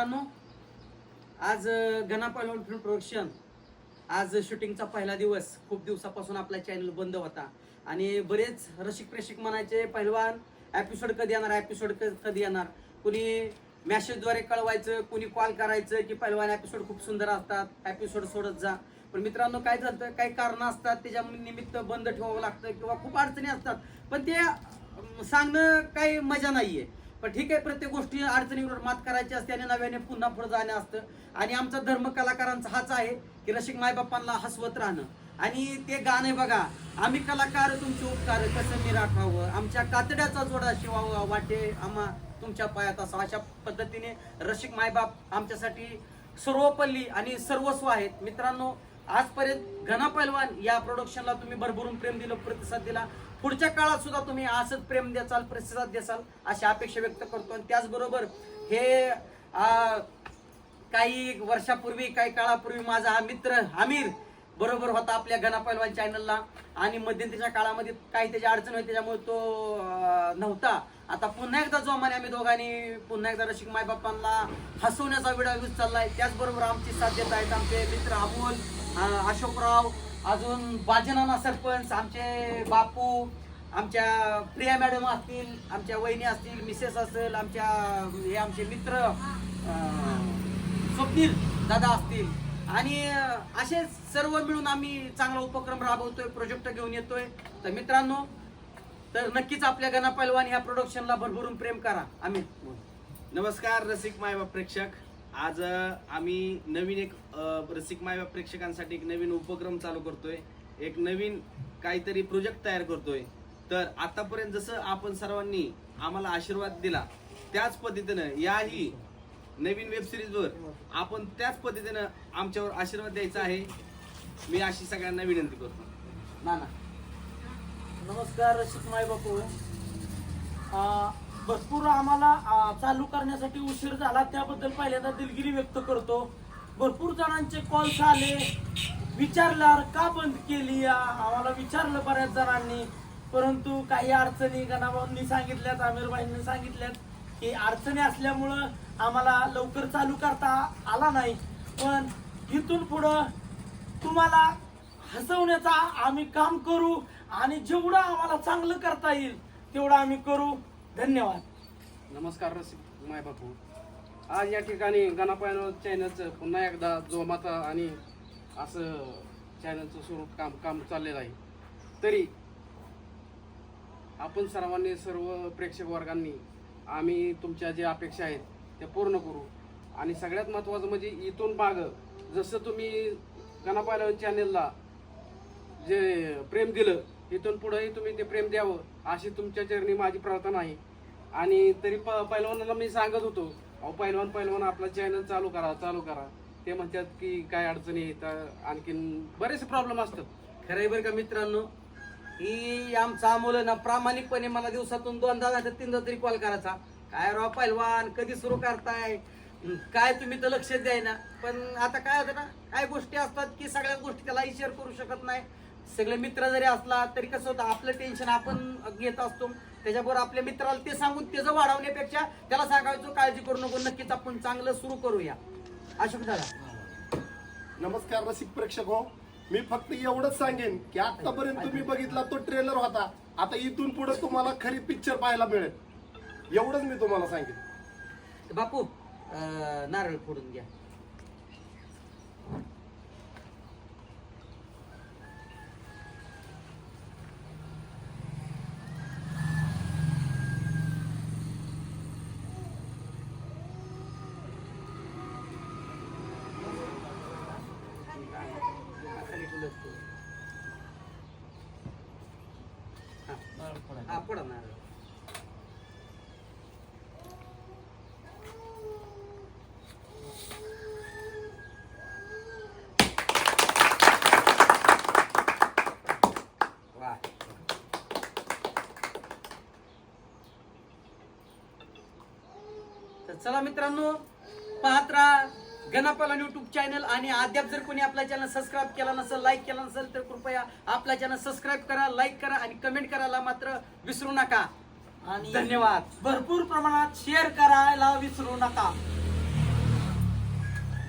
मित्रांनो आज घना पैलवान फिल्म प्रोडक्शन आज शूटिंगचा पहिला दिवस. खूप दिवसापासून आपला चॅनल बंद होता. आणि बरेच रसिक प्रेक्षक म्हणायचे पहिलवान एपिसोड कधी येणार? एपिसोड कधी येणार? कुणी मॅसेजद्वारे कळवायचं कुणी कॉल करायचं की पहिलवान एपिसोड खूप सुंदर असतात एपिसोड सोडत जा. पण मित्रांनो काय झालं काही कारणं असतात त्याच्या निमित्त बंद ठेवावं लागतं किंवा खूप अडचणी असतात. पण ते सांगणं काही मजा नाही आहे पण ठीक आहे प्रत्येक गोष्टी अडचणीवर मात करायची असते आणि नव्याने पुन्हा पुढे जाणं असतं. आणि आमचा धर्म कलाकारांचा हाच आहे की रसिक मायबापांना हसवत राहणं. आणि ते गाणं बघा आम्ही कलाकार तुमचे उपकार कसं मी राखावं. आमच्या कातड्याचा जोडा शिवावं वाटे आम्हा तुमच्या पायात असा अशा पद्धतीने रसिक मायबाप आमच्यासाठी सर्वपल्ली आणि सर्वस्व आहेत. मित्रांनो आजपर्यंत घना पैलवान या प्रोडक्शनला तुम्ही भरभरून प्रेम दिलं प्रतिसाद दिला. पुढच्या काळात सुद्धा तुम्ही असंच प्रेम द्याल प्रतिसाद द्याल अशी अपेक्षा व्यक्त करतो. आणि त्याचबरोबर हे काही वर्षापूर्वी काही काळापूर्वी माझा हा मित्र आमिर बरोबर होता आपल्या घना चॅनलला आणि मध्यंतरीच्या काळामध्ये काही त्याची अडचण होती त्याच्यामुळे तो नव्हता. आता पुन्हा एकदा जोमाने आम्ही दोघांनी पुन्हा एकदा रसिक मायबापांना हसवण्याचा विडा यूज चाललाय. त्याचबरोबर आमची साथ देत आहेत आमचे मित्र अमोल अशोकराव अजून बाजनाना सरपंच आमचे बापू आमच्या प्रिया मॅडम असतील आमच्या वहिनी असतील मिसेस असेल आमच्या हे आमचे मित्र स्वप्नील दादा असतील. आणि असे सर्व मिळून आम्ही चांगला उपक्रम राबवतोय प्रोजेक्ट घेऊन येतोय. तर मित्रांनो तर नक्कीच आपल्या गणा पैलवान ह्या प्रोडक्शनला भरभरून प्रेम करा. आम्ही नमस्कार रसिक मायबाप प्रेक्षक. आज आम्ही नवीन एक रसिक मायबाप प्रेक्षकांसाठी एक नवीन उपक्रम चालू करतोय. एक नवीन काहीतरी प्रोजेक्ट तयार करतोय. तर आतापर्यंत जसं आपण सर्वांनी आम्हाला आशीर्वाद दिला त्याच पद्धतीनं याही नवीन वेब सिरीजवर आपण त्याच पद्धतीनं आमच्यावर आशीर्वाद द्यायचा आहे. मी अशी सगळ्यांना विनंती करतो. ना ना नमस्कार रसिक बापू. भरपूर आम्हाला आ, चालू करण्यासाठी उशीर झाला. त्याबद्दल पहिल्यांदा दिलगिरी व्यक्त करतो. भरपूर जणांचे कॉल्स आले. विचारल्यावर का बंद केली? आम्हाला विचारलं बऱ्याच जणांनी. परंतु काही अडचणी गणाभाऊंनी सांगितल्यात आमिरबाईंनी सांगितल्यात की अडचणी असल्यामुळं आम्हाला लवकर चालू करता आला नाही. पण इथून पुढं तुम्हाला हसवण्याचा आम्ही काम करू आणि जेवढं आम्हाला चांगलं करता येईल तेवढं आम्ही करू. धन्यवाद. नमस्कार रसिक माय बापू. आज या ठिकाणी गणापायन चॅनलचं पुन्हा एकदा जोमाता आणि असं चॅनलचं स्वरूप काम काम चाललेलं आहे. तरी आपण सर्वांनी सर्व प्रेक्षक वर्गांनी आम्ही तुमच्या ज्या अपेक्षा आहेत ते पूर्ण करू. आणि सगळ्यात महत्त्वाचं म्हणजे इथून मागं जसं तुम्ही गणापायन चॅनलला जे प्रेम दिलं इथून पुढेही तुम्ही ते प्रेम द्यावं अशी तुमच्या चरणी माझी प्रार्थना आहे. आणि तरी प पैलवानाला मी सांगत होतो अहो पैलवान पैलवान आपला चॅनल चालू करा चालू करा. ते म्हणतात की काय अडचणी येतात आणखीन बरेचसे प्रॉब्लेम असतात. खरंय बरं का मित्रांनो ही आमचा मुलं ना प्रामाणिकपणे मला दिवसातून दोनदा तीनदा तरी कॉल करायचा. काय राव पहिलवान कधी सुरू करताय? काय तुम्ही तर लक्ष द्याय ना. पण आता काय होतं ना काय गोष्टी असतात की सगळ्या गोष्टी त्यालाही शेअर करू शकत नाही. सगळे मित्र जरी असला तरी कसं होतं आपलं टेन्शन आपण घेत असतो. त्याच्याबरोबर आपल्या मित्राला ते सांगून त्याचं वाढवण्यापेक्षा त्याला सांगायचं काळजी करू नको नक्कीच आपण चांगलं सुरू करूया. अशोक दादा. नमस्कार रसिक प्रेक्षक हो. मी फक्त एवढंच सांगेन की आतापर्यंत तुम्ही बघितला तो ट्रेलर होता. आता इथून पुढे तुम्हाला खरी पिक्चर पाहायला मिळेल. एवढंच मी तुम्हाला सांगेन बापू अं, नारळ फोडून घ्या खाली ठेवलं तू. हा. हा फोडा नारळ तर चला मित्रांनो पाहत राहा गणापालन युट्यूब चॅनल आणि अद्याप जर कोणी आपला चॅनल सबस्क्राईब केला नसेल लाईक केला नसेल तर कृपया आपला चॅनल सबस्क्राईब करा लाईक करा आणि कमेंट करायला मात्र विसरू नका. आणि धन्यवाद. भरपूर प्रमाणात शेअर करायला विसरू नका.